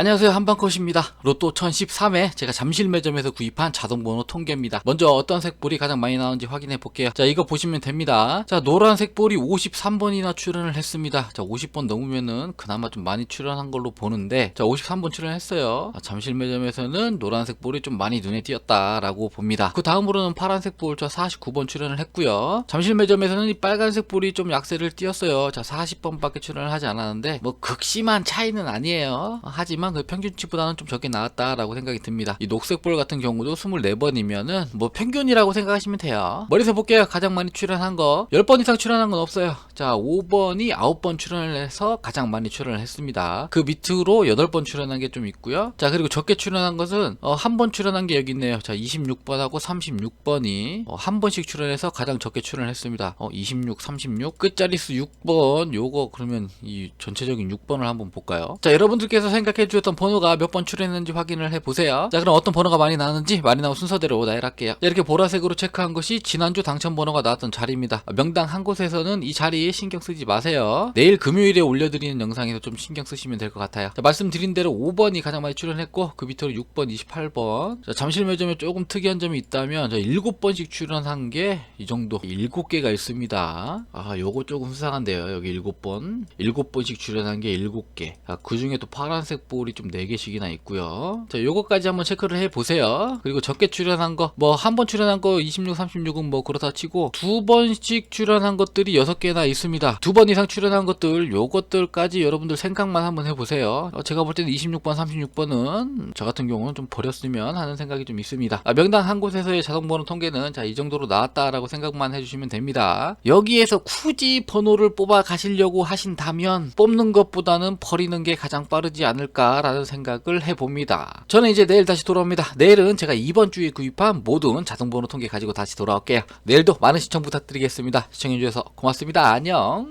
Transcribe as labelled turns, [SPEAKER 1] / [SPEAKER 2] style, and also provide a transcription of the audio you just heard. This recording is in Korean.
[SPEAKER 1] 안녕하세요 한방컷입니다. 로또 1013회 제가 잠실 매점에서 구입한 자동번호 통계입니다. 먼저 어떤 색볼이 가장 많이 나오는지 확인해 볼게요. 자 이거 보시면 됩니다. 자 노란 색 볼이 53번이나 출연을 했습니다. 자 50번 넘으면은 그나마 좀 많이 출연한 걸로 보는데 자 53번 출연했어요. 아, 잠실 매점에서는 노란색 볼이 좀 많이 눈에 띄었다 라고 봅니다. 그 다음으로는 파란색 볼저 49번 출연을 했고요. 잠실 매점에서는 이 빨간색 볼이 좀 약세를 띄었어요. 자 40번 밖에 출연을 하지 않았는데 뭐 극심한 차이는 아니에요. 하지만 그 평균치보다는 좀 적게 나왔다라고 생각이 듭니다. 이 녹색 볼 같은 경우도 24번이면은 뭐 평균이라고 생각하시면 돼요. 머리서 볼게요. 가장 많이 출연한 거 10번 이상 출연한 건 없어요. 자 5번이 9번 출연을 해서 가장 많이 출연을 했습니다. 그 밑으로 8번 출연한 게 좀 있고요. 자 그리고 적게 출연한 것은 어, 한 번 출연한 게 여기 있네요. 자 26번하고 36번이 어, 한 번씩 출연해서 가장 적게 출연을 했습니다. 어, 26, 36 끝자리수 6번 요거 그러면 이 전체적인 6번을 한번 볼까요? 자 여러분들께서 생각해 주셨던 번호가 몇 번 출연했는지 확인을 해 보세요. 자 그럼 어떤 번호가 많이 나왔는지 많이 나온 순서대로 나열할게요. 자, 이렇게 보라색으로 체크한 것이 지난주 당첨 번호가 나왔던 자리입니다. 명당 한 곳에서는 이 자리 에 신경 쓰지 마세요. 내일 금요일에 올려드리는 영상에서 좀 신경 쓰시면 될 것 같아요. 자, 말씀드린 대로 5번이 가장 많이 출연했고 그 밑으로 6번, 28번. 자, 잠실 매점에 조금 특이한 점이 있다면 저 7번씩 출연한 게 이 정도 7개가 있습니다. 아, 요거 조금 수상한데요. 여기 7번. 7번씩 출연한 게 7개. 아, 그 중에 또 파란색 볼이 좀 4개씩이나 있고요. 자, 요거까지 한번 체크를 해 보세요. 그리고 적게 출연한 거, 뭐 한 번 출연한 거 26, 36은 뭐 그렇다 치고 두 번씩 출연한 것들이 6개나 있습니다. 두 번 이상 출연한 것들, 요것들까지 여러분들 생각만 한번 해 보세요. 어, 제가 볼 때는 26번, 36번은 저 같은 경우는 좀 버렸으면 하는 생각이 좀 있습니다. 아, 명당 한 곳에서의 자동번호 통계는 자, 이 정도로 나왔다라고 생각만 해주시면 됩니다. 여기에서 굳이 번호를 뽑아 가시려고 하신다면 뽑는 것보다는 버리는 게 가장 빠르지 않을까라는 생각을 해봅니다. 저는 이제 내일 다시 돌아옵니다. 내일은 제가 이번 주에 구입한 모든 자동번호 통계 가지고 다시 돌아올게요. 내일도 많은 시청 부탁드리겠습니다. 시청해주셔서 고맙습니다. 안녕.